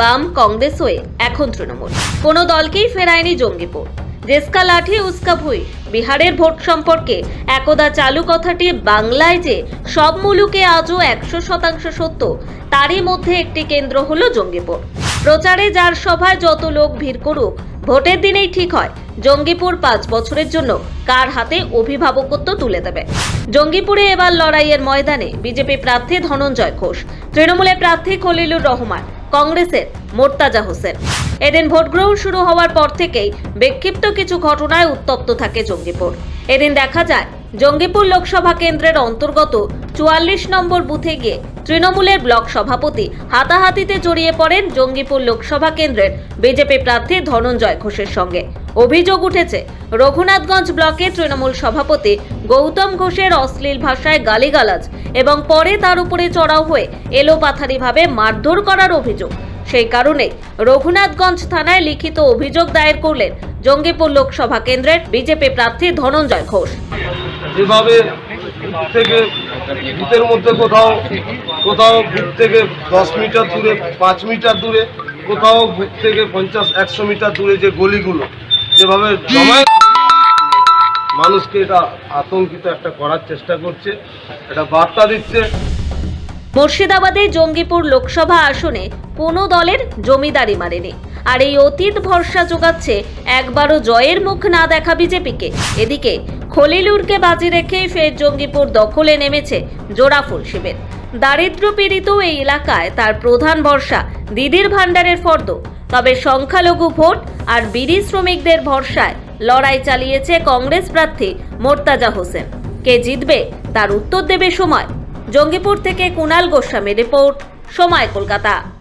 বাম কংগ্রেস হয়ে এখন তৃণমূল। কোনো দলকেই ফেরায়নি জঙ্গিপুর। জেসকা লাঠি, উস্কা ভুই। বিহারের ভোট সম্পর্কে একদা চালু কথাটি বাংলায় যে সব মুলুকে আজও একশো শতাংশ সত্য, তারই মধ্যে একটি কেন্দ্র হলো জঙ্গিপুর। প্রচারে যার সভায় যত লোক ভিড় করুক, ভোটের দিনেই ঠিক হয়। জঙ্গিপুর পাঁচ বছরের জন্য কার হাতে অভিভাবকত্ব তুলে দেবে? জঙ্গিপুরে এবার লড়াইয়ের ময়দানে বিজেপি প্রার্থী ধনঞ্জয় ঘোষ, তৃণমূলের প্রার্থী খলিলুর রহমান, কংগ্রেসের মোর্তাজা হোসেন। এদিন ভোটগ্রহণ শুরু হওয়ার পর থেকেই বিক্ষিপ্ত কিছু ঘটনায় উত্তপ্ত থাকে জঙ্গিপুর। এদিন দেখা যায়, জঙ্গিপুর লোকসভা কেন্দ্রের অন্তর্গত চুয়াল্লিশ নম্বর বুথে গিয়ে তৃণমূলের ব্লক সভাপতি হাতাহাতিতে জড়িয়ে পড়েন জঙ্গিপুর লোকসভা কেন্দ্রের বিজেপি প্রার্থী ধনঞ্জয় ঘোষের সঙ্গে। অভিযোগ উঠেছে, রঘুনাথগঞ্জ ব্লকে তৃণমূল সভাপতি গৌতম ঘোষের অশ্লীল ভাষায় গালিগালাজ এবং পরে তার উপরে চড়াও হয়ে এলোপাথারিভাবে মারধর করার অভিযোগ। সেই কারণে রঘুনাথগঞ্জ থানায় লিখিত অভিযোগ দায়ের করলেন জঙ্গিপুর লোকসভা কেন্দ্রের বিজেপি প্রার্থী ধনঞ্জয় ঘোষ। থেকে, ভিতের মধ্যে কোথাও কোথাও ভিত থেকে দশ মিটার দূরে, পাঁচ মিটার দূরে, কোথাও ভিত থেকে পঞ্চাশ, একশো মিটার দূরে যে গলিগুলো, যেভাবে জমায় মানুষকে এটা আতঙ্কিত একটা করার চেষ্টা করছে, এটা বার্তা দিচ্ছে। মুর্শিদাবাদে জঙ্গিপুর লোকসভা আসনে কোনো দলের জমিদারি মারেনি আর এই অতীত ভরসা যোগাচ্ছে একবারও জয়ের মুখ না দেখা বিজেপিকে। এদিকে খলিলুরকে বাজি রেখেই ফের জঙ্গিপুর দখলে নেমেছে জোড়াফুল শিবির। দারিদ্র পীড়িত এই এলাকায় তার প্রধান ভরসা দিদির ভাণ্ডারের ফর্দ। তবে সংখ্যালঘু ভোট আর বিড়ি শ্রমিকদের ভরসায় লড়াই চালিয়েছে কংগ্রেস প্রার্থী মোর্তাজা হোসেন। কে জিতবে তার উত্তর দেবে সময়। জঙ্গিপুর থেকে কুণাল গোস্বামী রিপোর্ট, সময় কলকাতা।